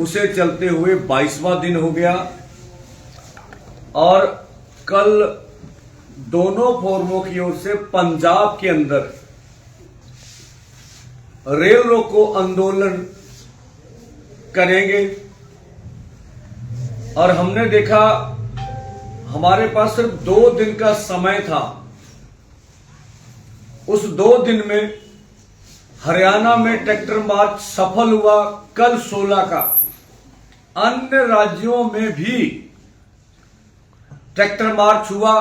उसे चलते हुए 22वां दिन हो गया। और कल दोनों फोरमों की ओर से पंजाब के अंदर रेल रोको आंदोलन करेंगे। और हमने देखा, हमारे पास सिर्फ़ दो दिन का समय था। उस दो दिन में हरियाणा में ट्रैक्टर मार्च सफल हुआ कल 16 का। अन्य राज्यों में भी ट्रैक्टर मार्च हुआ।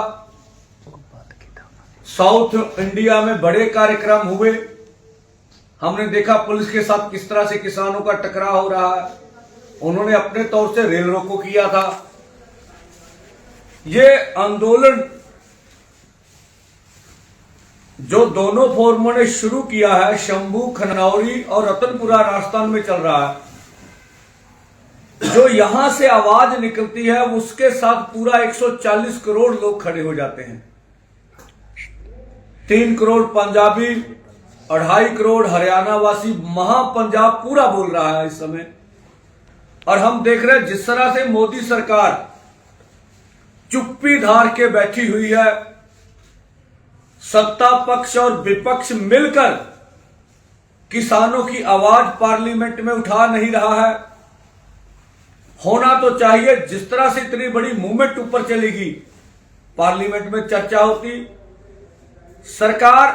साउथ इंडिया में बड़े कार्यक्रम हुए। हमने देखा पुलिस के साथ किस तरह से किसानों का टकराव हो रहा है। उन्होंने अपने तौर से रेल रोको किया था। ये आंदोलन जो दोनों फोरमों ने शुरू किया है, शंभू, खनौरी और रतनपुरा राजस्थान में चल रहा है। जो यहाँ से आवाज़ निकलती है, उसके साथ पूरा 140 करोड़ लोग खड़े हो जाते हैं। तीन करोड़ पंजाबी, अढ़ाई करोड़ हरियाणा वासी महा पंजाब पूरा बोल रहा है इस समय। और हम देख रहे हैं, जिस तरह से मोदी सरकार चुप्पी धार के बैठी हुई है, सत्ता पक्ष और विपक्ष मिलकर किसानों की आवाज़ पार्लियामेंट में उठा नहीं रहा है। होना तो चाहिए, जिस तरह से इतनी बड़ी मूवमेंट ऊपर चलेगी। पार्लियामेंट में चर्चा होती। सरकार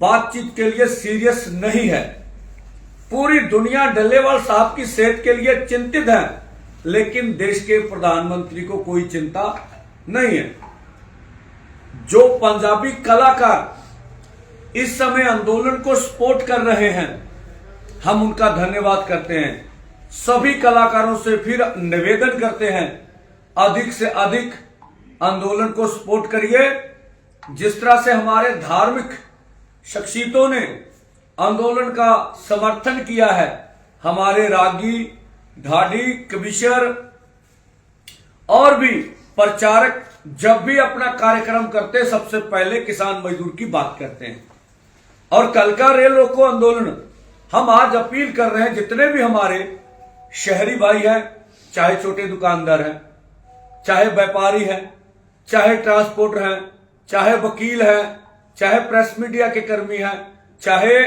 बातचीत के लिए सीरियस नहीं है। पूरी दुनिया डल्लेवाल साहब की सेहत के लिए चिंतित है, लेकिन देश के प्रधानमंत्री को कोई चिंता नहीं है। जो पंजाबी कलाकार इस समय आंदोलन को सपोर्ट कर रहे हैं, हम उनका धन्यवाद करते हैं। सभी कलाकारों से फिर निवेदन करते हैं, अधिक से अधिक आंदोलन को सपोर्ट करिए। जिस तरह से हमारे धार्मिक शख्सियतों ने आंदोलन का समर्थन किया है, हमारे रागी, ढाडी कविशर और भी प्रचारक जब भी अपना कार्यक्रम करते सबसे पहले किसान मजदूर की बात करते हैं। और कल का रेल रोको आंदोलन, हम आज अपील कर रहे हैं, जितने भी हमारे शहरी भाई है, चाहे छोटे दुकानदार हैं, चाहे व्यापारी हैं, चाहे ट्रांसपोर्टर हैं, चाहे वकील हैं, चाहे प्रेस मीडिया के कर्मी हैं, चाहे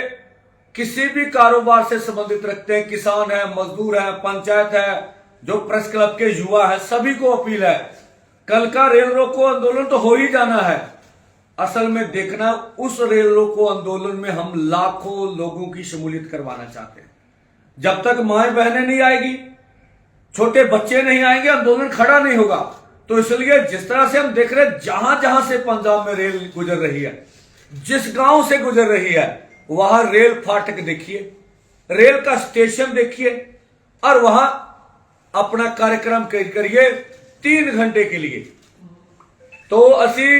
किसी भी कारोबार से संबंधित रखते हैं, किसान है, मजदूर है, पंचायत है, जो प्रेस क्लब के युवा है, सभी को अपील है, कल का रेल रोको आंदोलन तो हो ही जाना है। असल में देखना, उस रेल रोको आंदोलन में हम लाखों लोगों की शमूलियत करवाना चाहते हैं। जब तक माए बहनें नहीं आएगी छोटे बच्चे नहीं आएंगे आंदोलन खड़ा नहीं होगा तो इसलिए जिस तरह से हम देख रहे हैं जहां जहां से पंजाब में रेल गुजर रही है जिस गांव से गुजर रही है वहां रेल फाटक देखिए रेल का स्टेशन देखिए और वहां अपना कार्यक्रम कर- करिए तीन घंटे के लिए तो ਅਸੀਂ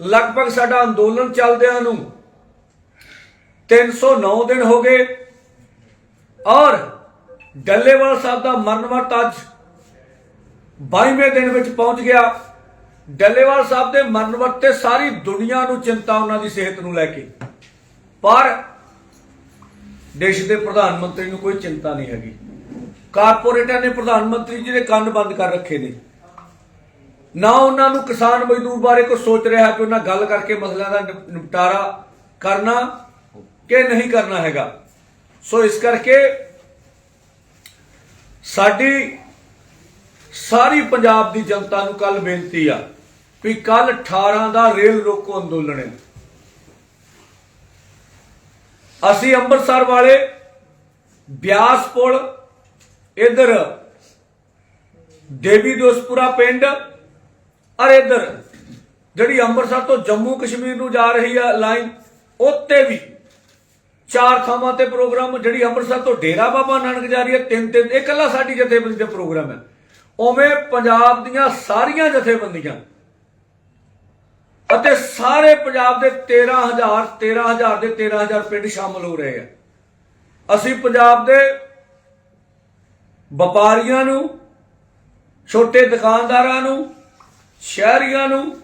ਲਗਭਗ ਸਾਡਾ ਅੰਦੋਲਨ ਚੱਲਦਿਆਂ ਨੂੰ 309 ਦਿਨ ਹੋ ਗਏ ਔਰ ਡੱਲੇਵਾਲ ਸਾਹਿਬ ਦਾ ਮਰਨਵਤ ਅੱਜ 22ਵੇਂ ਦਿਨ ਵਿੱਚ ਪਹੁੰਚ ਗਿਆ। ਡੱਲੇਵਾਲ ਸਾਹਿਬ ਦੇ ਮਰਨ ਵਰਤ ਤੇ ਸਾਰੀ ਦੁਨੀਆ ਨੂੰ ਚਿੰਤਾ ਉਹਨਾਂ ਦੀ ਸਿਹਤ ਨੂੰ ਲੈ ਕੇ। ਪਰ ਦੇਸ਼ ਦੇ ਪ੍ਰਧਾਨ ਮੰਤਰੀ ਨੂੰ ਕੋਈ ਚਿੰਤਾ ਨਹੀਂ ਹੈਗੀ। ਕਾਰਪੋਰੇਟਾਂ ਨੇ ਪ੍ਰਧਾਨ ਮੰਤਰੀ ਜੀ ਦੇ ਕੰਨ ਬੰਦ ਕਰ ਰੱਖੇ ਨੇ। ਨਾ ਉਹਨਾਂ ਨੂੰ ਕਿਸਾਨ ਮਜ਼ਦੂਰ ਬਾਰੇ ਕੋਈ ਸੋਚ ਰਿਹਾ ਕਿ ਉਹਨਾਂ ਗੱਲ ਕਰਕੇ ਮਸਲਿਆਂ ਦਾ ਨਿਪਟਾਰਾ ਕਰਨਾ ਕਿ ਨਹੀਂ ਕਰਨਾ ਹੈਗਾ। ਸੋ ਇਸ ਕਰਕੇ ਸਾਡੀ ਸਾਰੀ ਪੰਜਾਬ ਦੀ ਜਨਤਾ ਨੂੰ ਕੱਲ ਬੇਨਤੀ ਆ ਵੀ ਕੱਲ 18 ਦਾ ਰੇਲ ਰੋਕੋ ਅੰਦੋਲਨ ਹੈ। ਅਸੀਂ ਅੰਮ੍ਰਿਤਸਰ ਵਾਲੇ ਬਿਆਸ ਪੁਲ, ਇਧਰ ਦੇਵੀ ਦੋਸਪੁਰਾ ਪਿੰਡ ਔਰ ਇਧਰ ਜਿਹੜੀ ਅੰਮ੍ਰਿਤਸਰ ਤੋਂ ਜੰਮੂ ਕਸ਼ਮੀਰ ਨੂੰ ਜਾ ਰਹੀ ਆ ਲਾਈਨ, ਉੱਤੇ ਵੀ ਚਾਰ ਥਾਵਾਂ ਤੇ ਪ੍ਰੋਗਰਾਮ, ਜਿਹੜੀ ਅੰਮ੍ਰਿਤਸਰ ਤੋਂ ਡੇਰਾ ਬਾਬਾ ਨਾਨਕ ਜਾ ਰਹੀ ਹੈ, ਤਿੰਨ ਤਿੰਨ, ਇਹ ਇਕੱਲਾ ਸਾਡੀ ਜਥੇਬੰਦੀ ਦਾ ਪ੍ਰੋਗਰਾਮ ਹੈ। ਉਵੇਂ ਪੰਜਾਬ ਦੀਆਂ ਸਾਰੀਆਂ ਜਥੇਬੰਦੀਆਂ ਅਤੇ ਸਾਰੇ ਪੰਜਾਬ ਦੇ 13000 13000 ਦੇ 13000 ਪਿੰਡ ਸ਼ਾਮਲ ਹੋ ਰਹੇ ਆ। ਅਸੀਂ ਪੰਜਾਬ ਦੇ ਵਪਾਰੀਆਂ ਨੂੰ, ਛੋਟੇ ਦੁਕਾਨਦਾਰਾਂ ਨੂੰ, ਸ਼ਹਿਰੀਆਂ ਨੂੰ,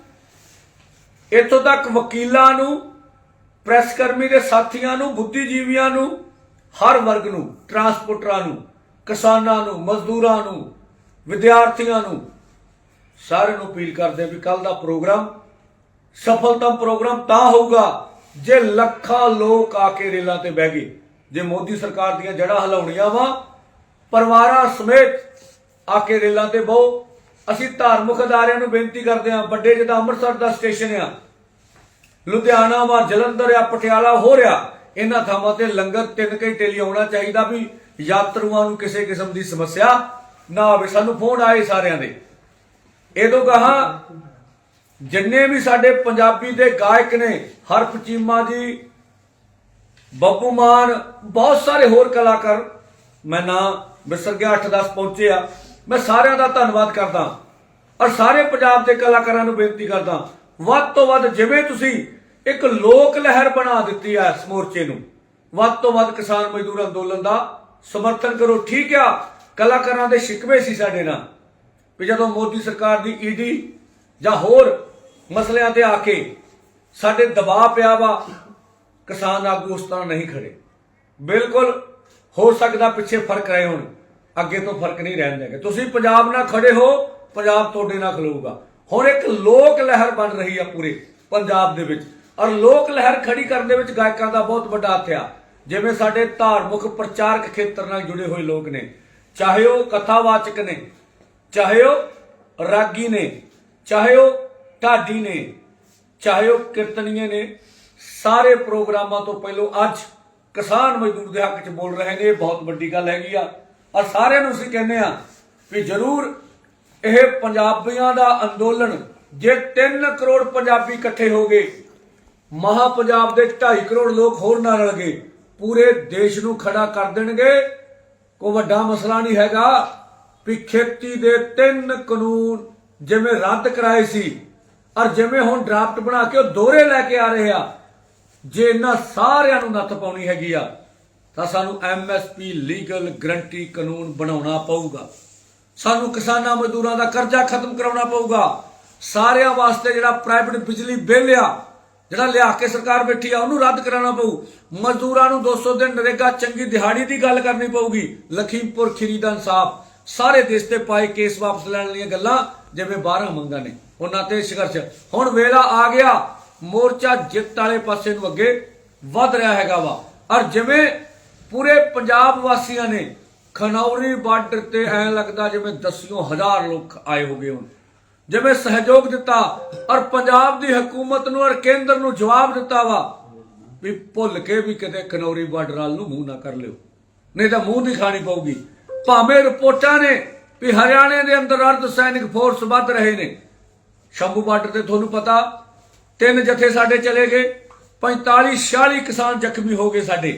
ਇੱਥੋਂ ਤੱਕ ਵਕੀਲਾਂ ਨੂੰ ਪ੍ਰੈਸ ਕਰਮੀ ਦੇ ਸਾਥੀਆਂ ਨੂੰ, ਬੁੱਧੀਜੀਵੀਆਂ ਨੂੰ, ਹਰ ਵਰਗ ਨੂੰ, ਟਰਾਂਸਪੋਰਟਰਾਂ ਨੂੰ, ਕਿਸਾਨਾਂ ਨੂੰ, ਮਜ਼ਦੂਰਾਂ ਨੂੰ, ਵਿਦਿਆਰਥੀਆਂ ਨੂੰ, ਸਾਰਿਆਂ ਨੂੰ ਅਪੀਲ ਕਰਦੇ ਵੀ ਕੱਲ ਦਾ ਪ੍ਰੋਗਰਾਮ ਸਫਲਤਮ ਪ੍ਰੋਗਰਾਮ ਤਾਂ ਹੋਊਗਾ ਜੇ ਲੱਖਾਂ ਲੋਕ ਆ ਕੇ ਰੇਲਾਂ ਤੇ ਬਹਿ ਗਏ। ਜੇ ਮੋਦੀ ਸਰਕਾਰ ਦੀਆਂ ਜੜ੍ਹਾਂ ਹਿਲਾਉਣੀਆਂ ਵਾ, ਪਰਿਵਾਰਾਂ ਸਮੇਤ ਆ ਕੇ ਰੇਲਾਂ ਤੇ ਬਹੁ। ਅਸੀਂ ਧਾਰਮਿਕ ਅਦਾਰਿਆਂ ਨੂੰ ਬੇਨਤੀ ਕਰਦੇ ਹਾਂ, ਵੱਡੇ ਜਿੱਦਾਂ ਅੰਮ੍ਰਿਤਸਰ ਦਾ ਸਟੇਸ਼ਨ ਆ। ਲੁਧਿਆਣਾ ਵਾ ਜਲੰਧਰ ਆ, ਪਟਿਆਲਾ ਹੋ ਰਿਹਾ। ਇਹਨਾਂ ਥਾਵਾਂ ਤੇ ਲੰਗਰ ਤਿੰਨ ਘੰਟੇ ਲਈ ਆਉਣਾ ਚਾਹੀਦਾ ਵੀ ਯਾਤਰੂਆਂ ਨੂੰ ਕਿਸੇ ਕਿਸਮ ਦੀ ਸਮੱਸਿਆ ਨਾ ਆਵੇ। ਸਾਨੂੰ ਫੋਨ ਆਏ ਸਾਰਿਆਂ ਦੇ। ਇਹ ਤੋਂ ਕਹਾ ਜਿੰਨੇ ਵੀ ਸਾਡੇ ਪੰਜਾਬੀ ਦੇ ਗਾਇਕ ਨੇ, ਹਰਪ ਚੀਮਾ ਜੀ, ਬੱਬੂ ਮਾਨ, ਬਹੁਤ ਸਾਰੇ ਹੋਰ ਕਲਾਕਾਰ, ਮੈਂ ਨਾ ਵਿਸਰ ਗਿਆ 8-10 ਪਹੁੰਚੇ ਆ। ਮੈਂ ਸਾਰਿਆਂ ਦਾ ਧੰਨਵਾਦ ਕਰਦਾ। ਔਰ ਸਾਰੇ ਪੰਜਾਬ ਦੇ ਕਲਾਕਾਰਾਂ ਨੂੰ ਬੇਨਤੀ ਕਰਦਾ, ਵੱਧ ਤੋਂ ਵੱਧ ਜਿਵੇਂ ਤੁਸੀਂ ਇੱਕ ਲੋਕ ਲਹਿਰ ਬਣਾ ਦਿੱਤੀ ਹੈ ਇਸ ਮੋਰਚੇ ਨੂੰ। ਵੱਧ ਤੋਂ ਵੱਧ ਕਿਸਾਨ ਮਜ਼ਦੂਰ ਅੰਦੋਲਨ ਦਾ ਸਮਰਥਨ ਕਰੋ। ਠੀਕ ਆ, ਕਲਾਕਾਰਾਂ ਦੇ ਸ਼ਿਕਵੇ ਸੀ ਸਾਡੇ ਨਾਲ ਵੀ ਜਦੋਂ ਮੋਦੀ ਸਰਕਾਰ ਦੀ ਈਡੀ ਜਾਂ ਹੋਰ ਮਸਲਿਆਂ ਤੇ ਆ ਕੇ ਸਾਡੇ ਦਬਾਅ ਪਿਆ ਵਾ, ਕਿਸਾਨ ਆਗੂ ਉਸ ਤਰ੍ਹਾਂ ਨਹੀਂ ਖੜੇ। ਬਿਲਕੁਲ ਹੋ ਸਕਦਾ ਪਿੱਛੇ ਫ਼ਰਕ ਰਹੇ ਹੋਣ, ਅੱਗੇ ਤੋਂ ਫ਼ਰਕ ਨਹੀਂ ਰਹਿਣ ਦੇਗੇ ਤੁਸੀਂ ਪੰਜਾਬ ਨਾਲ ਖੜੇ ਹੋ, ਪੰਜਾਬ ਤੁਹਾਡੇ ਨਾਲ ਖਲੋਊਗਾ। ਹੁਣ ਇੱਕ ਲੋਕ ਲਹਿਰ ਬਣ ਰਹੀ ਆ ਪੂਰੇ ਪੰਜਾਬ ਦੇ ਵਿੱਚ। ਔਰ ਲੋਕ ਲਹਿਰ ਖੜੀ ਕਰਨ ਦੇ ਵਿੱਚ ਗਾਇਕਾਂ ਦਾ ਬਹੁਤ ਵੱਡਾ ਹੱਥ ਆ। ਜਿਵੇਂ ਸਾਡੇ ਧਾਰਮਿਕ ਪ੍ਰਚਾਰਕ ਖੇਤਰ ਨਾਲ ਜੁੜੇ ਹੋਏ ਲੋਕ ਨੇ। ਚਾਹੇ ਉਹ ਕਥਾਵਾਚਕ ਨੇ, ਚਾਹੇ ਉਹ ਰਾਗੀ ਨੇ, ਚਾਹੇ ਉਹ ਢਾਡੀ ਨੇ, ਚਾਹੇ ਉਹ ਕੀਰਤਨੀਏ ਨੇ, ਸਾਰੇ ਪ੍ਰੋਗਰਾਮਾਂ ਤੋਂ ਪਹਿਲਾਂ ਅੱਜ ਕਿਸਾਨ ਮਜ਼ਦੂਰ ਦੇ ਹੱਕ 'ਚ ਬੋਲ ਰਹੇ ਨੇ, ਇਹ ਬਹੁਤ ਵੱਡੀ ਗੱਲ ਹੈਗੀ ਆ। ਔਰ ਸਾਰਿਆਂ ਨੂੰ ਅਸੀਂ ਕਹਿੰਦੇ ਆ ਵੀ ਜਰੂਰ ਇਹ ਪੰਜਾਬੀਆਂ ਦਾ ਅੰਦੋਲਨ ਜੇ 3 ਕਰੋੜ ਪੰਜਾਬੀ ਇਕੱਠੇ ਹੋ ਗਏ ਮਹਾ ਪੰਜਾਬ ਦੇ 2.5 ਕਰੋੜ ਲੋਕ ਹੋਰ ਨਾਲ ਰਲ ਗਏ। ਪੂਰੇ ਦੇਸ਼ ਨੂੰ ਖੜਾ ਕਰ ਦੇਣਗੇ। ਕੋ ਵੱਡਾ ਮਸਲਾ ਨਹੀਂ ਹੈਗਾ ਵੀ ਖੇਤੀ ਦੇ ਤਿੰਨ ਕਾਨੂੰਨ ਜਿਵੇਂ ਰੱਦ ਕਰਾਏ ਸੀ ਔਰ ਜਿਵੇਂ ਹੁਣ ਡਰਾਫਟ ਬਣਾ ਕੇ ਉਹ ਦੋਹਰੇ ਲੈ ਕੇ ਆ ਰਹੇ ਆ, ਜੇ ਇਹਨਾਂ ਸਾਰਿਆਂ ਨੂੰ ਨੱਥ ਪਾਉਣੀ ਹੈਗੀ ਆ, ਤਾਂ ਸਾਨੂੰ ਐਮਐਸਪੀ ਲੀਗਲ ਗਰੰਟੀ ਕਾਨੂੰਨ ਬਣਾਉਣਾ ਪਊਗਾ। ਸਾਨੂੰ ਕਿਸਾਨਾਂ ਮਜ਼ਦੂਰਾਂ ਦਾ ਕਰਜ਼ਾ ਖਤਮ ਕਰਾਉਣਾ ਪਊਗਾ। ਸਾਰਿਆਂ ਵਾਸਤੇ ਜਿਹੜਾ ਪ੍ਰਾਈਵੇਟ ਬਿਜਲੀ ਬਿੱਲ ਆ ਜਿਹੜਾ ਲਿਆ ਕੇ ਸਰਕਾਰ ਬੈਠੀ ਆ, ਉਹਨੂੰ ਰੱਦ ਕਰਾਉਣਾ ਪਊ। ਮਜ਼ਦੂਰਾਂ ਨੂੰ 200 ਦਿਨ ਨਰੇਗਾ ਚੰਗੀ ਦਿਹਾੜੀ ਦੀ ਗੱਲ ਕਰਨੀ ਪਊਗੀ। ਲਖੀਮਪੁਰ ਖੀਰੀ ਦਾ ਇਨਸਾਫ। ਸਾਰੇ ਦੇਸ਼ ਤੇ ਪਾਏ ਕੇਸ ਵਾਪਸ ਲੈਣ ਦੀਆਂ ਗੱਲਾਂ ਜਿਵੇਂ 12 ਮੰਗਾਂ ਨੇ। ਉਹਨਾਂ ਤੇ ਸੰਘਰਸ਼। ਹੁਣ ਵੇਲਾ ਆ ਗਿਆ। ਮੋਰਚਾ ਜਿੱਤ ਵਾਲੇ ਪਾਸੇ ਨੂੰ ਅੱਗੇ ਵੱਧ ਰਿਹਾ ਹੈਗਾ ਵਾ। ਔਰ ਜਿਵੇਂ ਪੂਰੇ ਪੰਜਾਬ ਵਾਸੀਆਂ ਨੇ ਖਨੌਰੀ ਬਾਰਡਰ ਤੇ ਐ ਲੱਗਦਾ ਜਿਵੇਂ ਦਸਿयों ਹਜ਼ਾਰ ਲੋਕ ਆਏ ਹੋਗੇ ਹੁਣ। ਜਿਵੇਂ ਸਹਿਯੋਗ ਦਿੱਤਾ ਔਰ ਪੰਜਾਬ ਦੀ ਹਕੂਮਤ ਨੂੰ ਔਰ ਕੇਂਦਰ ਨੂੰ ਜਵਾਬ ਦਿੱਤਾ ਵਾ, ਵੀ ਭੁੱਲ ਕੇ ਵੀ ਕਿਤੇ ਖਨੌਰੀ ਬਾਰਡਰ ਵੱਲ ਨੂੰ ਮੂੰਹ ਨਾ ਕਰ ਲਿਓ। ਨਹੀਂ ਤਾਂ ਮੂੰਹ ਦੀ ਖਾਣੀ ਪਊਗੀ। ਭਾਵੇਂ ਰਿਪੋਰਟਾਂ ਨੇ ਵੀ ਹਰਿਆਣੇ ਦੇ ਅੰਦਰ ਅਰਧ ਸੈਨਿਕ ਫੋਰਸ ਵੱਧ ਰਹੇ ਨੇ। ਸ਼ੰਭੂ ਬਾਰਡਰ ਤੇ ਤੁਹਾਨੂੰ ਪਤਾ, ਤਿੰਨ ਜਥੇ ਸਾਡੇ ਚਲੇ ਗਏ 45 46 ਕਿਸਾਨ ਜ਼ਖਮੀ ਹੋ ਗਏ ਸਾਡੇ।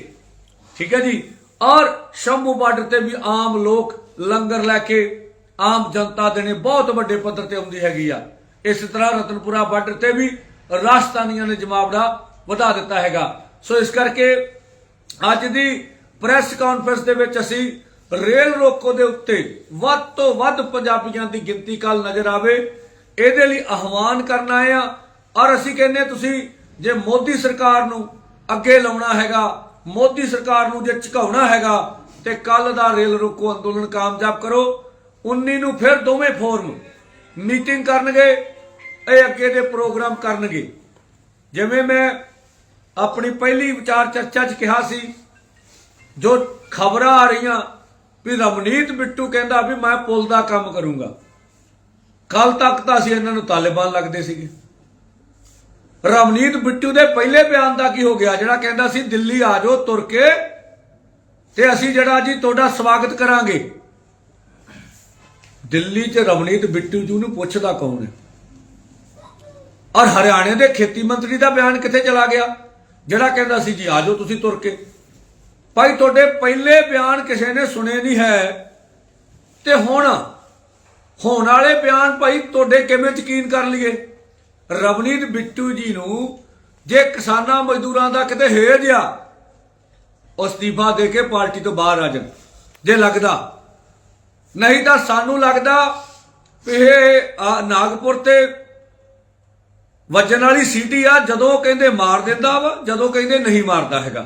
ਠੀਕ ਹੈ ਜੀ? ਔਰ ਸ਼ੰਭੂ ਬਾਰਡਰ ਤੇ ਵੀ ਆਮ ਲੋਕ ਲੰਗਰ ਲੈ ਕੇ ਆਮ ਜਨਤਾ ਦੇ ਨੇ ਬਹੁਤ ਵੱਡੇ ਪੱਧਰ ਤੇ ਆਉਂਦੀ ਹੈਗੀ ਆ। ਇਸ ਤਰ੍ਹਾਂ ਰਤਨਪੁਰਾ ਬਾਰਡਰ ਤੇ ਵੀ ਰਾਜਸਥਾਨੀਆਂ ਨੇ ਜਮਾਵੜਾ ਵਧਾ ਦਿੱਤਾ ਹੈਗਾ। ਸੋ ਇਸ ਕਰਕੇ ਅੱਜ ਦੀ ਪ੍ਰੈਸ ਕਾਨਫਰੰਸ ਦੇ ਵਿੱਚ ਅਸੀਂ ਰੇਲ ਰੋਕੋ ਦੇ ਉੱਤੇ ਵੱਧ ਤੋਂ ਵੱਧ ਪੰਜਾਬੀਆਂ ਦੀ ਗਿਣਤੀ ਕੱਲ ਨਜ਼ਰ ਆਵੇ, ਇਹਦੇ ਲਈ ਆਹਵਾਨ ਕਰਨਾ ਆ। ਔਰ ਅਸੀਂ ਕਹਿੰਦੇ ਤੁਸੀਂ ਜੇ ਮੋਦੀ ਸਰਕਾਰ ਨੂੰ ਅੱਗੇ ਲਾਉਣਾ ਹੈਗਾ, ਮੋਦੀ ਸਰਕਾਰ ਨੂੰ ਜੇ ਝੁਕਾਉਣਾ ਹੈਗਾ, ਤੇ ਕੱਲ ਦਾ ਰੇਲ ਰੋਕੋ ਅੰਦੋਲਨ ਕਾਮਯਾਬ ਕਰੋ। 19 ਨੂੰ ਫਿਰ ਦੋਵੇਂ ਫੋਰਮ ਮੀਟਿੰਗ ਕਰਨਗੇ, ਇਹ ਅੱਗੇ ਦੇ ਪ੍ਰੋਗਰਾਮ ਕਰਨਗੇ। ਜਿਵੇਂ ਮੈਂ ਆਪਣੀ ਪਹਿਲੀ ਵਿਚਾਰ ਚਰਚਾ 'ਚ ਕਿਹਾ ਸੀ, ਜੋ ਖਬਰਾਂ ਆ ਰਹੀਆਂ, ਵੀ ਰਮਨੀਤ ਬਿੱਟੂ ਕਹਿੰਦਾ ਵੀ ਮੈਂ ਪੁਲ ਦਾ ਕੰਮ ਕਰੂੰਗਾ। ਕੱਲ ਤੱਕ ਤਾਂ ਅਸੀਂ ਇਹਨਾਂ ਨੂੰ ਤਾਲਿਬਾਨ ਲੱਗਦੇ ਸੀਗੇ। ਰਮਨੀਤ ਬਿੱਟੂ ਦੇ ਪਹਿਲੇ ਬਿਆਨ ਦਾ ਕੀ ਹੋ ਗਿਆ, ਜਿਹੜਾ ਕਹਿੰਦਾ ਸੀ, ਦਿੱਲੀ ਆ ਜਾਓ ਤੁਰ ਕੇ ਤੇ ਅਸੀਂ ਜਿਹੜਾ ਜੀ ਤੁਹਾਡਾ ਸਵਾਗਤ ਕਰਾਂਗੇ। ਦਿੱਲੀ 'ਚ ਰਵਨੀਤ ਬਿੱਟੂ ਜੀ ਨੂੰ ਪੁੱਛਦਾ ਕੌਣ ਹੈ? ਔਰ ਹਰਿਆਣੇ ਦੇ ਖੇਤੀ ਮੰਤਰੀ ਦਾ ਬਿਆਨ ਕਿੱਥੇ ਚਲਾ ਗਿਆ? ਜਿਹੜਾ ਕਹਿੰਦਾ ਸੀ, ਜੀ ਆ ਜਾਓ ਤੁਸੀਂ ਤੁਰ ਕੇ। ਭਾਈ, ਤੁਹਾਡੇ ਪਹਿਲੇ ਬਿਆਨ ਕਿਸੇ ਨੇ ਸੁਣੇ ਨਹੀਂ ਹੈ। ਤੇ ਹੁਣ, ਹੋਣ ਵਾਲੇ ਬਿਆਨ ਭਾਈ, ਤੁਹਾਡੇ ਕਿਵੇਂ ਯਕੀਨ ਕਰ ਲਈਏ? ਰਵਨੀਤ ਬਿੱਟੂ ਜੀ ਨੂੰ ਜੇ ਕਿਸਾਨਾਂ ਮਜ਼ਦੂਰਾਂ ਦਾ ਕਿਤੇ ਹੇਜ ਆ ਅਸਤੀਫਾ ਦੇ ਕੇ ਪਾਰਟੀ ਤੋਂ ਬਾਹਰ ਆ ਜਾਣ। ਜੇ ਲੱਗਦਾ ਨਹੀਂ ਤਾਂ ਸਾਨੂੰ ਲੱਗਦਾ ਇਹ ਆ, ਨਾਗਪੁਰ ਤੇ ਵੱਜਣ ਵਾਲੀ ਸੀਟੀ ਆ ਜਦੋਂ ਕਹਿੰਦੇ ਮਾਰ ਦਿੰਦਾ ਵਾ ਜਦੋਂ ਕਹਿੰਦੇ ਨਹੀਂ ਮਾਰਦਾ ਹੈਗਾ।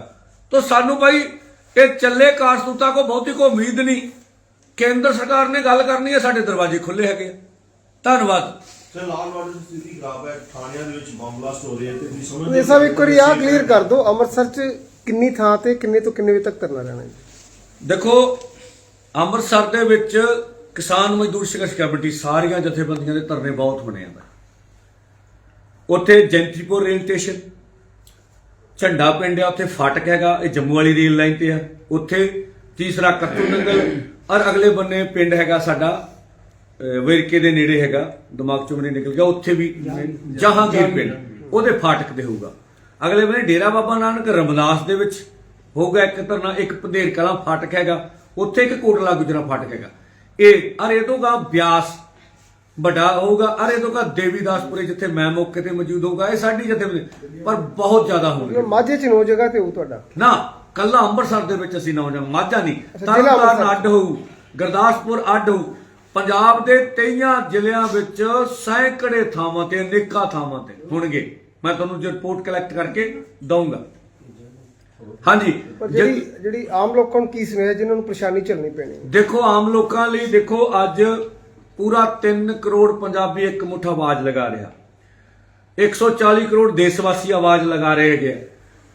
ਤਾਂ ਸਾਨੂੰ ਭਾਈ ਇਹ ਚੱਲੇ ਕਾਰਸਤੂਤਾ ਕੋ ਬਹੁਤੀ ਕੋ ਉਮੀਦ ਨਹੀਂ। ਕੇਂਦਰ ਸਰਕਾਰ ਨੇ ਗੱਲ ਕਰਨੀ ਹੈ ਸਾਡੇ ਦਰਵਾਜ਼ੇ ਖੁੱਲੇ ਹੈਗੇ ਆ। ਧੰਨਵਾਦ। ਸਰ ਲਾਲ ਵਾਰਡ ਦੀ ਸਥਿਤੀ ਖਰਾਬ ਹੈ ਥਾਣਿਆਂ ਦੇ ਵਿੱਚ ਬੰਬ ਬਲਾਸਟ ਹੋ ਰਹੇ ਤੇ ਤੁਸੀਂ ਸਮਝਦੇ ਪੁਲਿਸ ਸਾਹਿਬ ਇੱਕ ਵਾਰੀ ਆਹ ਕਲੀਅਰ ਕਰ ਦਿਓ ਅੰਮ੍ਰਿਤਸਰ 'ਚ ਕਿੰਨੀ ਥਾਂ ਤੇ ਕਿੰਨੇ ਤੋਂ ਕਿੰਨੇ ਵਜੇ ਤੱਕ ਕਰਨਾ ਰਹਿਣਾ ਦੇਖੋ ਅੰਮ੍ਰਿਤਸਰ ਦੇ ਵਿੱਚ ਕਿਸਾਨ ਮਜ਼ਦੂਰ ਸੰਘਰਸ਼ ਕਮੇਟੀ ਸਾਰੀਆਂ ਜਥੇਬੰਦੀਆਂ ਦੇ ਧਰਨੇ ਬਹੁਤ ਬਣੇ ਆ। ਉੱਥੇ ਜੈਂਤੀਪੁਰ ਰੇਲ ਸਟੇਸ਼ਨ ਝੰਡਾ ਪਿੰਡ ਆ ਉੱਥੇ ਫਾਟਕ ਹੈਗਾ ਇਹ ਜੰਮੂ ਵਾਲੀ ਰੇਲ ਲਾਈਨ ਤੇ ਆ। ਉੱਥੇ ਤੀਸਰਾ ਕੱਤੂ ਨੰਗਲ ਔਰ ਅਗਲੇ ਬੰਨੇ ਪਿੰਡ ਹੈਗਾ ਸਾਡਾ ਅਹ, ਵੇਰਕੇ ਦੇ ਨੇੜੇ ਹੈਗਾ ਦਿਮਾਗ ਚੋਂ ਨਹੀਂ ਨਿਕਲ ਗਿਆ ਉੱਥੇ ਵੀ ਜਹਾਂਗੀਰ ਪਿੰਡ ਉਹਦੇ ਫਾਟਕ ਤੇ ਹੋਊਗਾ। ਅਗਲੇ ਬੰਨੇ ਡੇਰਾ ਬਾਬਾ ਨਾਨਕ ਰਮਦਾਸ ਦੇ ਵਿੱਚ ਹੋਊਗਾ ਇੱਕ ਧਰਨਾ ਇੱਕ ਪੰਧੇਰ ਕਲਾ ਫਾਟਕ ਹੈਗਾ। ਉੱਥੇ ਇੱਕ ਕੋਟਲਾ ਗੁਜਰਾ ਫਾਟਕ ਹੈਗਾ। ਇਹ ਅਰੇ ਤੋਂ ਗਾ ਬਿਆਸ ਵੱਡਾ ਹੋਊਗਾ ਅਰੇ ਤੋਂ ਗਾ ਦੇਵੀਦਾਸਪੁਰੇ ਜਿੱਥੇ ਮੈਂ ਮੌਕੇ ਤੇ ਮੌਜੂਦ ਹੋਊਗਾ ਇਹ ਸਾਡੀ ਜਥੇਬੰਦੀ ਪਰ ਬਹੁਤ ਜ਼ਿਆਦਾ ਹੋਣਗੇ ਮਾਝੇ 'ਚ ਨੋ ਜਗ੍ਹਾ ਤੇ ਹੋਊ ਤੁਹਾਡਾ? ਨਾ ਕੱਲਾ ਅੰਮ੍ਰਿਤਸਰ ਦੇ ਵਿੱਚ ਅਸੀਂ ਨੌਜਵਾਨ ਮਾਝਾ ਨਹੀਂ। ਤਰਨਤਾਰਨ। ਅੱਡ ਹੋਊ ਗੁਰਦਾਸਪੁਰ ਅੱਡ ਹੋਊ। ਪੰਜਾਬ ਦੇ 23 ਜ਼ਿਲ੍ਹਿਆਂ ਵਿੱਚ ਸੈਂਕੜੇ ਥਾਵਾਂ ਤੇ ਅਨੇਕਾਂ ਥਾਵਾਂ ਤੇ ਹੋਣਗੇ। ਮੈਂ ਤੁਹਾਨੂੰ ਰਿਪੋਰਟ ਕਲੈਕਟ ਕਰਕੇ ਦਊਂਗਾ। ਹਾਂਜੀ ਪਰ ਜਿਹੜੀ ਜਿਹੜੀ ਆਮ ਲੋਕਾਂ ਨੂੰ ਕੀ ਸੁਨੇਹਾ ਜਿਨ੍ਹਾਂ ਨੂੰ ਪਰੇਸ਼ਾਨੀ ਝੱਲਣੀ ਪੈਣੀ ਹੈ? ਦੇਖੋ ਆਮ ਲੋਕਾਂ ਲਈ ਦੇਖੋ ਅੱਜ ਪੂਰਾ 3 ਕਰੋੜ ਪੰਜਾਬੀ ਇੱਕ ਮੁੱਠ ਆਵਾਜ਼ ਲਗਾ ਰਿਹਾ 140 ਕਰੋੜ ਦੇਸ਼ ਵਾਸੀ ਆਵਾਜ਼ ਲਗਾ ਰਹੇ ਹੈਗੇ ਆ।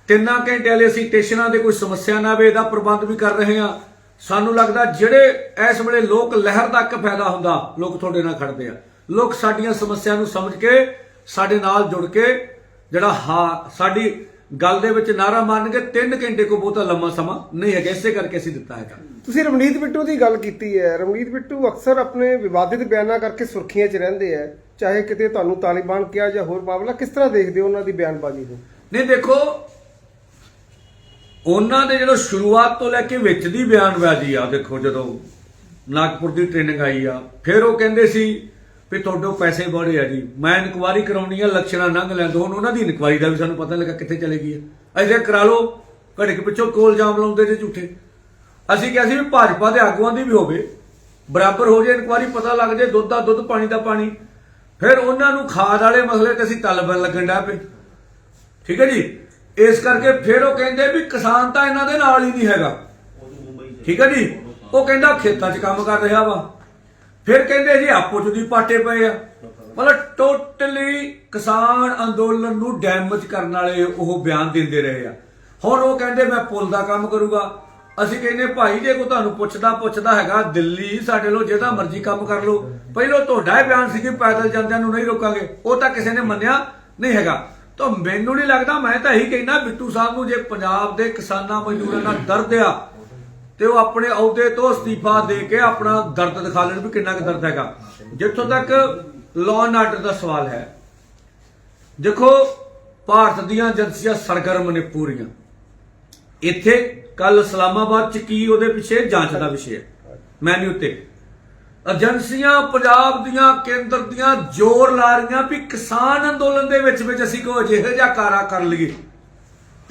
ਤਿੰਨਾਂ ਘੰਟਿਆਂ ਲਈ ਅਸੀਂ ਸਟੇਸ਼ਨਾਂ ਦੇ ਕੋਈ ਸਮੱਸਿਆ ਨਾ ਆਵੇ ਇਹਦਾ ਪ੍ਰਬੰਧ ਵੀ ਕਰ ਰਹੇ ਹਾਂ ਸਾਨੂੰ ਲੱਗਦਾ ਜਿਹੜੇ ਇਸ ਵੇਲੇ ਲੋਕ ਲਹਿਰ ਤੱਕ ਫਾਇਦਾ ਹੁੰਦਾ ਲੋਕ ਤੁਹਾਡੇ ਨਾਲ ਖੜਦੇ ਆ ਲੋਕ ਸਾਡੀਆਂ ਸਮੱਸਿਆ ਨੂੰ ਸਮਝ ਕੇ ਸਾਡੇ ਨਾਲ ਜੁੜ ਕੇ ਜਿਹੜਾ ਹਾਂ ਸਾਡੀ ਗੱਲ ਦੇ ਵਿੱਚ ਨਾਰਾ ਮਾਰਨਗੇ 3 ਘੰਟੇ ਕੋ ਬਹੁਤਾ ਲੰਮਾ ਸਮਾਂ ਨਹੀਂ ਹੈਗਾ ਇਸੇ ਕਰਕੇ ਅਸੀਂ ਦਿੱਤਾ ਹੈਗਾ। ਤੁਸੀਂ ਰਮਨੀਤ ਬਿੱਟੂ ਦੀ ਗੱਲ ਕੀਤੀ ਹੈ। ਰਮਨੀਤ ਬਿੱਟੂ ਅਕਸਰ ਆਪਣੇ ਵਿਵਾਦਿਤ ਬਿਆਨਾਂ ਕਰਕੇ ਸੁਰਖੀਆਂ 'ਚ ਰਹਿੰਦੇ ਆ। ਚਾਹੇ ਕਿਤੇ ਤੁਹਾਨੂੰ ਤਾਲਿਬਾਨ ਕਿਹਾ ਜਾਂ ਹੋਰ ਮਾਮਲਾ ਕਿਸ ਤਰ੍ਹਾਂ ਦੇਖਦੇ ਹੋ ਉਹਨਾਂ ਦੀ ਬਿਆਨਬਾਜ਼ੀ ਨੂੰ? ਨਹੀਂ ਦੇਖੋ ਉਹਨਾਂ ਦੇ ਜਦੋਂ ਸ਼ੁਰੂਆਤ ਤੋਂ ਲੈ ਕੇ ਵਿੱਚ ਦੀ ਬਿਆਨਬਾਜ਼ੀ ਆ ਦੇਖੋ ਜਦੋਂ ਨਾਗਪੁਰ ਦੀ ਟ੍ਰੇਨਿੰਗ ਆਈ ਆ ਫਿਰ ਉਹ ਕਹਿੰਦੇ ਸੀ ਵੀ ਤੁਹਾਡੇ ਪੈਸੇ ਬੜੇ ਆ ਜੀ। ਮੈਂ ਇਨਕੁਆਰੀ ਕਰਾਉਣੀ ਆ ਲੱਛਣਾ ਲੰਘ ਲੈਂਦੇ ਹੁਣ ਉਹਨਾਂ ਦੀ ਇਨਕੁਆਰੀ ਦਾ ਵੀ ਸਾਨੂੰ ਪਤਾ ਲੱਗਾ ਕਿੱਥੇ ਚਲੇ ਗਈ ਹੈ ਐਸੇ ਕਰਾ ਲਓ ਘੜੇ ਕੇ ਪਿੱਛੋਂ ਕੋਲ ਜਾਮ ਲਾਉਂਦੇ ਨੇ ਝੂਠੇ। ਅਸੀਂ ਕਿਹਾ ਸੀ ਵੀ ਭਾਜਪਾ ਦੇ ਆਗੂਆਂ ਦੀ ਵੀ ਹੋਵੇ, ਬਰਾਬਰ ਹੋ ਜੇ ਇਨਕੁਆਰੀ, ਪਤਾ ਲੱਗ ਜੇ ਦੁੱਧ ਦਾ ਦੁੱਧ, ਪਾਣੀ ਦਾ ਪਾਣੀ। ਫਿਰ ਉਹਨਾਂ ਨੂੰ ਖਾਦ ਵਾਲੇ ਮਸਲੇ ਤੇ ਅਸੀਂ ਤਲਬਨ ਲੱਗਣ ਡਿਆ ਪਏ। ਠੀਕ ਹੈ ਜੀ? ਇਸ ਕਰਕੇ ਫਿਰ ਉਹ ਕਹਿੰਦੇ ਵੀ ਕਿਸਾਨ ਤਾਂ ਇਹਨਾਂ ਦੇ ਨਾਲ ਹੀ ਨਹੀਂ ਹੈਗਾ। ਠੀਕ ਹੈ ਜੀ? ਉਹ ਕਹਿੰਦਾ ਖੇਤਾਂ 'ਚ ਕੰਮ ਕਰ ਰਿਹਾ ਵਾ। ਫਿਰ ਕਹਿੰਦੇ ਜੀ ਆਪੋ ਦੀ ਪਾਟੇ ਪਏ ਆ। ਮਤਲਬ ਟੋਟਲੀ ਕਿਸਾਨ ਅੰਦੋਲਨ ਨੂੰ ਡੈਮੇਜ ਕਰਨ ਵਾਲੇ ਉਹ ਬਿਆਨ ਦਿੰਦੇ ਰਹੇ ਆ। ਹੁਣ ਉਹ ਕਹਿੰਦੇ ਮੈਂ ਪੁੱਲ ਦਾ ਕੰਮ ਕਰੂਗਾ। ਅਸੀਂ ਕਹਿੰਦੇ ਭਾਈ ਜੇ ਕੋ ਤੁਹਾਨੂੰ ਪੁੱਛਦਾ ਪੁੱਛਦਾ ਹੈਗਾ, ਦਿੱਲੀ ਸਾਡੇ ਲੋ ਜਿਹਦਾ ਮਰਜ਼ੀ ਕੰਮ ਕਰ ਲੋ ਪਹਿਲਾਂ ਤੁਹਾਡਾ ਇਹ ਬਿਆਨ ਸੀ ਕਿ ਪੈਦਲ ਜਾਂਦਿਆਂ ਨੂੰ ਨਹੀਂ ਰੋਕਾਂਗੇ। ਉਹ ਤਾਂ ਕਿਸੇ ਨੇ ਮੰਨਿਆ ਨਹੀਂ ਹੈਗਾ। ਤਾਂ ਮੈਨੂੰ ਨਹੀਂ ਲੱਗਦਾ, ਮੈਂ ਤਾਂ ਇਹੀ ਕਹਿੰਦਾ ਬਿੱਟੂ ਸਾਹਿਬ ਨੂੰ ਜੇ ਪੰਜਾਬ ਦੇ ਕਿਸਾਨਾਂ ਮਜ਼ਦੂਰਾਂ ਨਾਲ ਦਰਦ ਆ ਤੇ ਉਹ ਆਪਣੇ ਅਹੁਦੇ ਤੋਂ ਅਸਤੀਫਾ ਦੇ ਕੇ ਆਪਣਾ ਦਰਦ ਦਿਖਾ ਲੈਣ ਵੀ ਕਿੰਨਾ ਕੁ ਦਰਦ ਹੈਗਾ। ਜਿੱਥੋਂ ਤੱਕ ਲਾਅ ਐਂਡ ਆਰਡਰ ਦਾ ਸਵਾਲ ਹੈ, ਦੇਖੋ ਭਾਰਤ ਦੀਆਂ ਏਜੰਸੀਆਂ ਸਰਗਰਮ ਨੇ ਪੂਰੀਆਂ। ਇੱਥੇ ਕੱਲ ਇਸਲਾਮਾਬਾਦ ਚ ਕੀ ਉਹਦੇ ਪਿੱਛੇ? ਜਾਂਚ ਦਾ ਵਿਸ਼ੇ ਹੈ। ਮੈਨਿਊ ਤੇ ਏਜੰਸੀਆਂ ਪੰਜਾਬ ਦੀਆਂ, ਕੇਂਦਰ ਦੀਆਂ ਜ਼ੋਰ ਲਾ ਰਹੀਆਂ ਵੀ ਕਿਸਾਨ ਅੰਦੋਲਨ ਦੇ ਵਿੱਚ ਵਿੱਚ ਅਸੀਂ ਕੋ ਅਜਿਹਾ ਜਿਹਾ ਕਾਰਾ ਕਰ ਲਈਏ।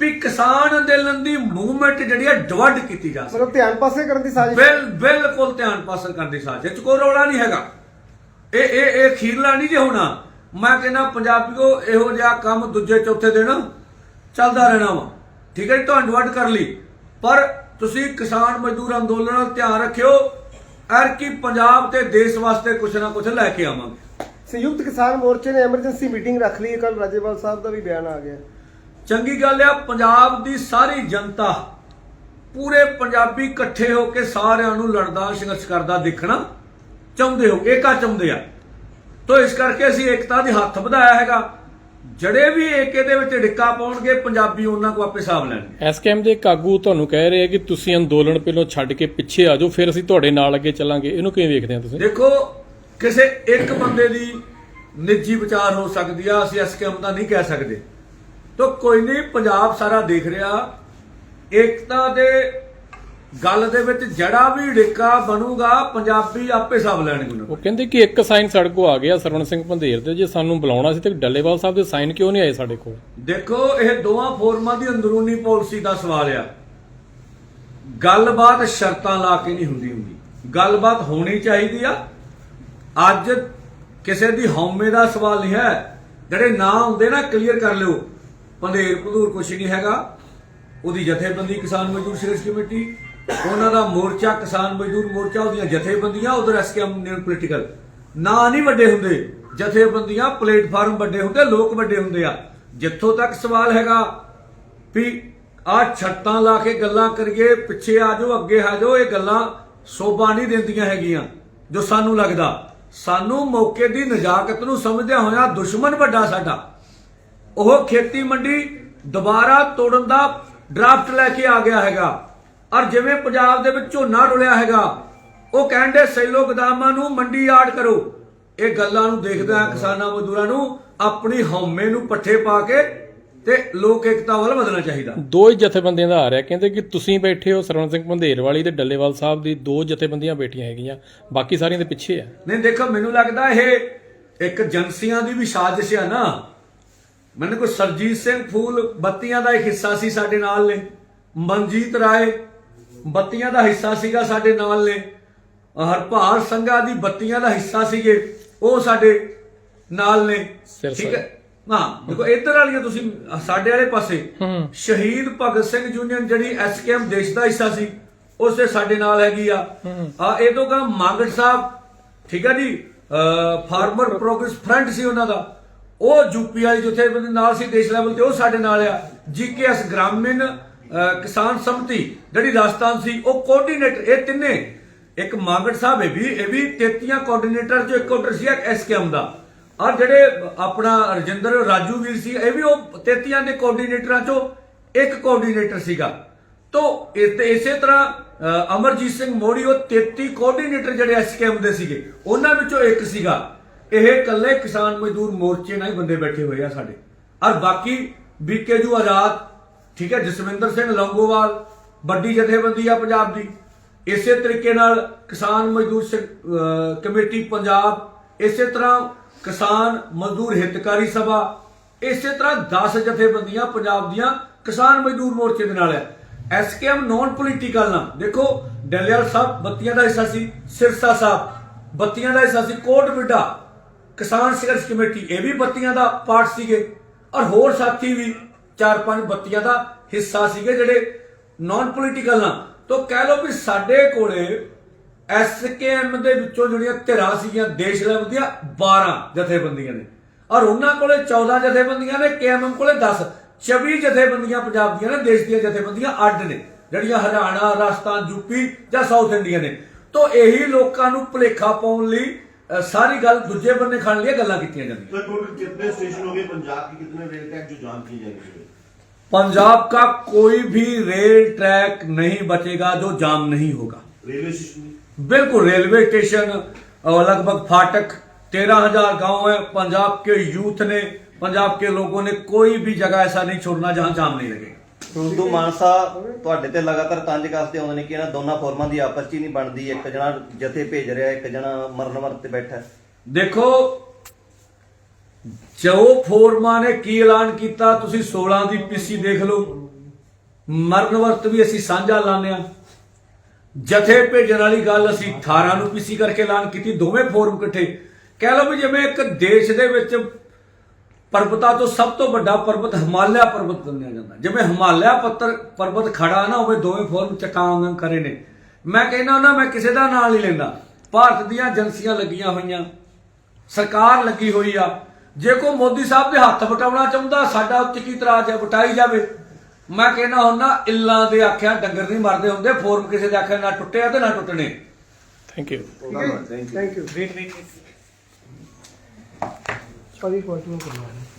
ਵੀ ਕਿਸਾਨ ਅੰਦੋਲਨ ਦੀ ਮੂਵਮੈਂਟ ਜਿਹੜੀ ਹੈ ਡਿਵਰਟ ਕੀਤੀ ਜਾ ਸਕੇ। ਮਤਲਬ ਧਿਆਨ ਪਾਸੇ ਕਰਨ ਦੀ ਸਾਜ਼ਿਸ਼। ਬਿਲ ਬਿਲਕੁਲ ਧਿਆਨ ਪਾਸਨ ਕਰਨ ਦੀ ਸਾਜ਼ਿਸ਼। ਇਹ ਚ ਕੋਈ ਰੌਲਾ ਨਹੀਂ ਹੈਗਾ। ਇਹ ਇਹ ਇਹ ਖੀਰਲਾ ਨਹੀਂ ਜੇ ਹੋਣਾ। ਮੈਂ ਕਹਿੰਦਾ ਪੰਜਾਬੀਓ ਇਹੋ ਜਿਹਾ ਕੰਮ ਦੂਜੇ ਚੌਥੇ ਦਿਨ ਚੱਲਦਾ ਰਹਿਣਾ ਵਾ। ਠੀਕ ਹੈ ਜੀ ਤੁਹਾਨੂੰ ਡਿਵਰਟ ਕਰ ਲਈ। ਪਰ ਤੁਸੀਂ ਕਿਸਾਨ ਮਜ਼ਦੂਰ ਅੰਦੋਲਨ ਨਾਲ ਧਿਆਨ ਰੱਖਿਓ। ਐਰ ਕੀ ਪੰਜਾਬ ਤੇ ਦੇਸ਼ ਵਾਸਤੇ ਕੁਛ ਨਾ ਕੁਛ ਲੈ ਕੇ ਆਵਾਂਗੇ। ਸੰਯੁਕਤ ਕਿਸਾਨ ਮੋਰਚੇ ਨੇ ਐਮਰਜੈਂਸੀ ਮੀਟਿੰਗ ਰੱਖ ਲਈ। ਕੱਲ ਰਾਜੇਵਾਲ ਸਾਹਿਬ ਦਾ ਵੀ ਬਿਆਨ ਆ ਗਿਆ। ਚੰਗੀ ਗੱਲ ਆ ਪੰਜਾਬ ਦੀ ਸਾਰੀ ਜਨਤਾ ਪੂਰੇ ਪੰਜਾਬੀ ਇਕੱਠੇ ਹੋ ਕੇ ਸਾਰਿਆਂ ਨੂੰ ਲੜਦਾ ਸੰਘਰਸ਼ ਕਰਦਾ ਦੇਖਣਾ ਚਾਹੁੰਦੇ ਹੋ ਏਕਾ ਚਾਹੁੰਦੇ ਆ? ਤੋ ਇਸ ਕਰਕੇ ਅਸੀਂ ਏਕਤਾ ਦੇ ਹੱਥ ਵਧਾਇਆ ਹੈਗਾ। ਜਿਹੜੇ ਵੀ ਏਕੇ ਦੇ ਵਿੱਚ ਡਿੱਕਾ ਪਾਉਣਗੇ ਪੰਜਾਬੀ ਉਹਨਾਂ ਕੋ ਆਪੇ ਹਿਸਾਬ ਲੈਣਗੇ। ਐਸਕੇਐਮ ਦੇ ਇੱਕ ਆਗੂ ਤੁਹਾਨੂੰ ਕਹਿ ਰਹੇ ਆ ਕਿ ਤੁਸੀਂ ਅੰਦੋਲਨ ਪਹਿਲਾਂ ਛੱਡ ਕੇ ਪਿੱਛੇ ਆ ਜਾਓ ਫਿਰ ਅਸੀਂ ਤੁਹਾਡੇ ਨਾਲ ਅੱਗੇ ਚੱਲਾਂਗੇ। ਇਹਨੂੰ ਕਿਵੇਂ ਵੇਖਦੇ ਆ ਤੁਸੀਂ? ਦੇਖੋ ਕਿਸੇ ਇੱਕ ਬੰਦੇ ਦੀ ਨਿੱਜੀ ਵਿਚਾਰ ਹੋ ਸਕਦੀ ਆ ਅਸੀਂ ਐਸਕੇਐਮ ਦਾ ਨਹੀਂ ਕਹਿ ਸਕਦੇ। ਤੋ ਕੋਈ ਨਹੀਂ ਪੰਜਾਬ ਸਾਰਾ ਦੇਖ ਰਿਹਾ। ਏਕਤਾ ਦੇ ਗੱਲ ਦੇ ਵਿੱਚ ਜੜਾ ਵੀ ਢਿੱਕਾ ਬਣੂਗਾ ਪੰਜਾਬੀ ਆਪੇ ਸਭ ਲੈਣਗੇ ਉਹ ਕਹਿੰਦੇ ਕਿ ਇੱਕ ਸਾਈਨ ਸਾਡੇ ਆ ਗਿਆ ਸਰਵਣ ਸਿੰਘ ਪੰਧੇਰ ਦੇ ਜੇ ਸਾਨੂੰ ਬੁਲਾਉਣਾ ਸੀ ਤੇ ਡੱਲੇਵਾਲ ਸਾਹਿਬ ਦੇ ਸਾਈਨ ਕਿਉਂ ਨਹੀਂ ਆਏ ਸਾਡੇ ਕੋਲ? ਦੇਖੋ ਇਹ ਦੋਵਾਂ ਫੋਰਮਾਂ ਦੀ ਅੰਦਰੂਨੀ ਪਾਲਿਸੀ ਦਾ ਸਵਾਲ ਆ। ਗੱਲਬਾਤ ਸ਼ਰਤਾਂ ਲਾ ਕੇ ਨਹੀਂ ਹੁੰਦੀ ਹੁੰਦੀ। ਗੱਲਬਾਤ ਹੋਣੀ ਚਾਹੀਦੀ ਆ। ਅੱਜ ਕਿਸੇ ਦੀ ਹਉਮੈ ਦਾ ਸਵਾਲ ਨਹੀਂ ਹੈ। ਜਿਹੜੇ ਨਾਂ ਹੁੰਦੇ ਨਾ ਕਲੀਅਰ ਕਰ ਲਿਓ। ਪੰਧੇਰ ਭਦੂਰ ਕੁਛ ਨਹੀਂ ਹੈਗਾ। ਉਹਦੀ ਜਥੇਬੰਦੀ ਕਿਸਾਨ ਮਜ਼ਦੂਰ ਸੰਘਰਸ਼ ਕਮੇਟੀ, ਉਹਨਾਂ ਦਾ ਮੋਰਚਾ ਕਿਸਾਨ ਮਜ਼ਦੂਰ ਮੋਰਚਾ, ਉਹਦੀਆਂ ਜਥੇਬੰਦੀਆਂ, ਉਧਰ ਐਸਕੇਐਮ ਨੇ ਪੋਲੀਟੀਕਲ ਨਾਂ ਨਹੀਂ ਵੱਡੇ ਹੁੰਦੇ, ਜਥੇਬੰਦੀਆਂ ਪਲੇਟਫਾਰਮ ਵੱਡੇ ਹੁੰਦੇ, ਲੋਕ ਵੱਡੇ ਹੁੰਦੇ ਆ। ਜਿੱਥੋਂ ਤੱਕ ਸਵਾਲ ਹੈਗਾ ਵੀ ਆ ਛੱਤਾਂ ਲਾ ਕੇ ਗੱਲਾਂ ਕਰੀਏ, ਪਿੱਛੇ ਆ ਜਾਓ, ਅੱਗੇ ਆ ਜਾਓ, ਇਹ ਗੱਲਾਂ ਸੋਭਾ ਨਹੀਂ ਦਿੰਦੀਆਂ ਹੈਗੀਆਂ, ਜੋ ਸਾਨੂੰ ਲੱਗਦਾ। ਸਾਨੂੰ ਮੌਕੇ ਦੀ ਨਜਾਕਤ ਨੂੰ ਸਮਝਦਿਆਂ ਹੋਇਆ ਦੁਸ਼ਮਣ ਵੱਡਾ ਸਾਡਾ। ਉਹ ਖੇਤੀ ਮੰਡੀ ਦੁਬਾਰਾ ਤੋੜਨ ਦਾ ਡਰਾਫਟ ਲੈ ਕੇ ਆ ਗਿਆ ਹੈਗਾ। ਔਰ ਜਿਵੇਂ ਪੰਜਾਬ ਦੇ ਵਿੱਚ ਝੋਨਾ ਰੁਲਿਆ ਹੈਗਾ ਉਹ ਕਹਿੰਦੇ ਸੈਲੋ ਗਦਾਮਾਂ ਨੂੰ ਮੰਡੀ ਆੜ ਕਰੋ। ਇਹ ਗੱਲਾਂ ਨੂੰ ਦੇਖਦਾ ਹੈ ਕਿਸਾਨਾਂ ਮਜ਼ਦੂਰਾਂ ਨੂੰ ਆਪਣੀ ਹਉਮੈ ਨੂੰ ਪੱਠੇ ਪਾ ਕੇ ਤੇ ਲੋਕ ਏਕਤਾ ਵੱਲ ਵਧਣਾ ਚਾਹੀਦਾ। ਦੋ ਹੀ ਜਥੇਬੰਦੀਆਂ ਦਾ ਆ ਰਿਹਾ ਕਹਿੰਦੇ ਕਿ ਤੁਸੀਂ ਬੈਠੇ ਹੋ ਸਰਵਣ ਸਿੰਘ ਪੰਧੇਰ ਵਾਲੀ ਤੇ ਡੱਲੇਵਾਲ ਸਾਹਿਬ ਦੀ ਦੋ ਜਥੇਬੰਦੀਆਂ ਬੈਠੀਆਂ ਹੈਗੀਆਂ ਬਾਕੀ ਸਾਰੀਆਂ ਦੇ ਪਿੱਛੇ ਆ। ਨਹੀਂ ਦੇਖੋ ਮੈਨੂੰ ਲੱਗਦਾ ਇਹ ਇੱਕ ਏਜੰਸੀਆਂ ਦੀ ਵੀ ਸਾਜ਼ਿਸ਼ ਹੈ ਨਾ। ਮੈਨੂੰ ਕੋਈ ਸਰਜੀਤ ਸਿੰਘ ਫੂਲ ਬੱਤੀਆਂ ਦਾ ਇੱਕ ਹਿੱਸਾ ਸੀ ਸਾਡੇ ਨਾਲ ਨੇ। ਮਨਜੀਤ ਰਾਏ ਬੱਤੀਆਂ ਦਾ ਹਿੱਸਾ ਸੀਗਾ ਸਾਡੇ ਨਾਲ ਨੇ। ਹਰਪਾਲ ਸੰਘਾ ਦੀ ਬੱਤੀਆਂ ਦਾ ਹਿੱਸਾ ਸੀਗੇ ਉਹ ਸਾਡੇ ਨਾਲ ਨੇ। ਠੀਕ ਹੈ? ਹਾਂ ਦੇਖੋ ਇੱਧਰ ਵਾਲੀਆਂ ਤੁਸੀਂ ਸਾਡੇ ਵਾਲੇ ਪਾਸੇ। ਸ਼ਹੀਦ ਭਗਤ ਸਿੰਘ ਯੂਨੀਅਨ ਜਿਹੜੀ ਐਸਕੇਐਮ ਦੇਸ਼ ਦਾ ਹਿੱਸਾ ਸੀ ਉਸੇ ਸਾਡੇ ਨਾਲ ਹੈਗੀ ਆ। ਆ ਇਹ ਤੋਂ ਕਾ ਮਾਗੜ ਸਾਹਿਬ ਠੀਕ ਹੈ ਜੀ ਫਾਰਮਰ ਪ੍ਰੋਗਰੈਸ ਫਰੰਟ ਸੀ ਉਹਨਾਂ ਦਾ। ਉਹ ਯੂਪੀ ਵਾਲੀ ਜਿੱਥੇ ਨਾਲ ਸੀ, ਦੇਸ਼ ਲੈਵਲ ਤੇ ਉਹ ਸਾਡੇ ਨਾਲ ਆ। ਜੀਕੇਐਸ ਗ੍ਰਾਮੀਣ ਕਿਸਾਨ ਸਮਤੀ, ਜਿਹੜੀ ਰਾਜਸਥਾਨ ਸੀ, ਉਹ ਕੋਆਰਡੀਨੇਟਰ ਇਹ ਤਿੰਨੇ। ਇੱਕ ਮਾਗੜ ਸਾਹਿਬ ਇਹ ਵੀ ਇਹ ਵੀ 33 ਕੋਆਰਡੀਨੇਟਰ ਜੋ ਇੱਕ ਕੋਆਰਡੀਨੇਟਰ ਸੀ ਐਸਕੇਐਮ ਦਾ। ਔਰ ਜਿਹੜੇ ਆਪਣਾ ਰਜਿੰਦਰ ਰਾਜੂ ਵੀਰ ਸੀ, ਇਹ ਵੀ ਉਹ 33 ਦੇ ਕੋਆਰਡੀਨੇਟਰਾਂ ਚੋਂ ਇੱਕ ਕੋਆਰਡੀਨੇਟਰ ਸੀਗਾ। ਤੋ ਇਸੇ ਤਰ੍ਹਾਂ ਅਮਰਜੀਤ ਸਿੰਘ ਮੋੜੀ ਉਹ 33 ਕੋਆਰਡੀਨੇਟਰ ਜਿਹੜੇ ਐਸਕੇਐਮ ਦੇ ਸੀਗੇ, ਉਹਨਾਂ ਵਿੱਚੋਂ ਇੱਕ ਸੀਗਾ। ਇਹ ਇਕੱਲੇ ਕਿਸਾਨ ਮਜ਼ਦੂਰ ਮੋਰਚੇ ਨਾਲ ਹੀ ਬੰਦੇ ਬੈਠੇ ਹੋਏ ਆ ਸਾਡੇ। ਔਰ ਬਾਕੀ ਬੀਕੇਜੂ ਆਜ਼ਾਦ, ਠੀਕ ਹੈ, ਜਸਵਿੰਦਰ ਸਿੰਘ ਲੰਗੋਵਾਲ, ਵੱਡੀ ਜਥੇਬੰਦੀ ਆ ਪੰਜਾਬ ਦੀ। ਇਸੇ ਤਰੀਕੇ ਨਾਲ ਕਿਸਾਨ ਮਜ਼ਦੂਰ ਕਮੇਟੀ ਪੰਜਾਬ, ਇਸੇ ਤਰ੍ਹਾਂ ਕਿਸਾਨ ਮਜ਼ਦੂਰ ਹਿੱਤਕਾਰੀ ਸਭਾ, ਇਸੇ ਤਰ੍ਹਾਂ 10 ਜਥੇਬੰਦੀਆਂ ਪੰਜਾਬ ਦੀਆਂ ਕਿਸਾਨ ਮਜ਼ਦੂਰ ਮੋਰਚੇ ਦੇ ਨਾਲ ਹੈ। ਐਸਕੇਐਮ ਨਾਨ ਪੋਲੀਟੀਕਲ ਨਾਲ। ਦੇਖੋ, ਡੱਲੇਵਾਲ ਸਾਹਿਬ ਬੱਤੀਆਂ ਦਾ ਹਿੱਸਾ ਸੀ, ਸਿਰਸਾ ਸਾਹਿਬ। ਬੱਤੀਆਂ ਦਾ ਹਿੱਸਾ ਸੀ, ਕੋਟ ਬਿੱਡਾ ਕਿਸਾਨ ਸੰਘਰਸ਼ ਕਮੇਟੀ ਇਹ ਵੀ ਬੱਤੀਆਂ ਦਾ ਪਾਰਟ ਸੀਗੇ ਔਰ ਹੋਰ ਸਾਥੀ ਵੀ ਚਾਰ ਪੰਜ ਬੱਤੀਆਂ ਦਾ ਹਿੱਸਾ ਸੀਗੇ ਜਿਹੜੇ ਨਾਨ ਪੋਲੀਟੀਕਲ ਨਾ ਤੋਂ ਕਹਿ ਲਓ ਵੀ ਸਾਡੇ ਕੋਲੇ ਐਸਕੇਐਮ ਦੇ ਵਿੱਚੋਂ ਜਿਹੜੀਆਂ ਧਿਰਾਂ ਸੀਗੀਆਂ, ਦੇਸ਼ ਲੈਵਲ ਦੀਆਂ 12 ਜਥੇਬੰਦੀਆਂ ਨੇ। ਔਰ ਉਹਨਾਂ ਕੋਲੇ 14 ਜਥੇਬੰਦੀਆਂ ਨੇ ਕੇਐਮਐਮ ਕੋਲੇ 10 24 ਜਥੇਬੰਦੀਆਂ ਪੰਜਾਬ ਦੀਆਂ ਨੇ, ਦੇਸ਼ ਦੀਆਂ ਜਥੇਬੰਦੀਆਂ ਅੱਡ ਨੇ। ਜਿਹੜੀਆਂ ਹਰਿਆਣਾ, ਰਾਜਸਥਾਨ ਯੂਪੀ ਜਾਂ ਸਾਊਥ ਇੰਡੀਆ ਨੇ। ਤੋਂ ਇਹੀ ਲੋਕਾਂ ਨੂੰ ਭੁਲੇਖਾ ਪਾਉਣ ਲਈ ਅ, ਸਾਰੀ ਗੱਲ ਦੂਜੇ ਬੰਨੇ ਖਾਣ ਲਈ ਇਹ ਗੱਲਾਂ ਕੀਤੀਆਂ ਜਾਂਦੀਆਂ तो टोटल कितने स्टेशन हो गए पंजाब के कितने रेल ट्रैक जो जाम किए जाएंगे पंजाब का कोई भी रेल ट्रैक नहीं बचेगा जो जाम नहीं होगा रेलवे स्टेशन भी? बिल्कुल रेलवे स्टेशन और लगभग फाटक तेरह हजार गाँव है पंजाब के यूथ ने पंजाब के लोगों ने कोई भी जगह ऐसा नहीं छोड़ना जहां जाम नहीं लगे ਸੰਧੂ ਮਾਨਸਾ ਤੁਹਾਡੇ ਤੇ ਲਗਾਤਾਰ ਤੰਜ ਕੱਸਦੇ ਆਉਂਦੇ ਨੇ ਕਿ ਇਹਨਾਂ ਦੋਨਾਂ ਫੋਰਮਾਂ ਦੀ ਆਪਸ 'ਚ ਹੀ ਨਹੀਂ ਬਣਦੀ, ਇੱਕ ਜਣਾ ਜਥੇ ਭੇਜ ਰਿਹਾ, ਇੱਕ ਜਣਾ ਮਰਨ ਵਰਤ ਤੇ ਬੈਠਾ। ਹੈ। ਦੇਖੋ, ਜੋ ਫੋਰਮਾਂ ਨੇ ਕੀ ਐਲਾਨ ਕੀਤਾ, ਤੁਸੀਂ 16 ਦੀ ਪੀਸੀ ਦੇਖ ਲਓ। ਮਰਨ ਵਰਤ ਵੀ ਅਸੀਂ ਸਾਂਝਾ ਲਾਉਂਦੇ ਆ ਜਥੇ ਭੇਜਣ ਵਾਲੀ ਗੱਲ ਅਸੀਂ 18 ਨੂੰ ਪੀਸੀ ਕਰਕੇ ਐਲਾਨ ਕੀਤੀ, ਦੋਵੇਂ ਫੋਰਮ ਇਕੱਠੇ। ਕਹਿ ਲਓ ਵੀ ਜਿਵੇਂ ਇੱਕ ਦੇਸ਼ ਦੇ ਵਿੱਚ ਪਰਬਤਾਂ ਤੋਂ ਸਭ ਤੋਂ ਵੱਡਾ ਪਰਬਤ ਹਿਮਾਲਿਆ ਪਰਬਤ ਮੰਨਿਆ ਜਾਂਦਾ। ਜਿਵੇਂ ਹਿਮਾਲਿਆ ਪੱਤਰ ਪਰਬਤ ਖੜਾ ਨਾ ਹੋਵੇ ਦੋਵੇਂ ਫੋਰਮ ਚਟਾਨ ਕਰੇ ਨੇ। ਮੈਂ ਕਹਿੰਦਾ ਨਾ ਮੈਂ ਕਿਸੇ ਦਾ ਨਾਂ ਨਹੀਂ ਲੈਂਦਾ। ਭਾਰਤ ਦੀਆਂ ਏਜੰਸੀਆਂ ਲੱਗੀਆਂ ਹੋਈਆਂ ਸਰਕਾਰ ਲੱਗੀ ਹੋਈ ਆ। ਜੇ ਕੋ ਮੋਦੀ ਸਾਹਿਬ ਦੇ ਹੱਥ ਵਟਾਉਣਾ ਚਾਹੁੰਦਾ ਸਾਡਾ ਉੱਤੇ ਕੀ ਇਤਰਾਜ਼ ਹੈ ਵਟਾਈ ਜਾਵੇ। ਮੈਂ ਕਹਿੰਦਾ ਹੁੰਦਾ ਇੱਲਾਂ ਦੇ ਆਖਿਆ ਡੰਗਰ ਨਹੀਂ ਮਰਦੇ ਹੁੰਦੇ ਫੋਰਮ ਕਿਸੇ ਦੇ ਆਖਿਆ ਨਾ ਟੁੱਟਿਆ ਤੇ ਨਾ ਟੁੱਟਣੇ। ਥੈਂਕ ਯੂ ਥੈਂਕ ਯੂ ਭਾਜੀ ਕੁਐਸਚਨ ਕਰਨਾ ਹੈ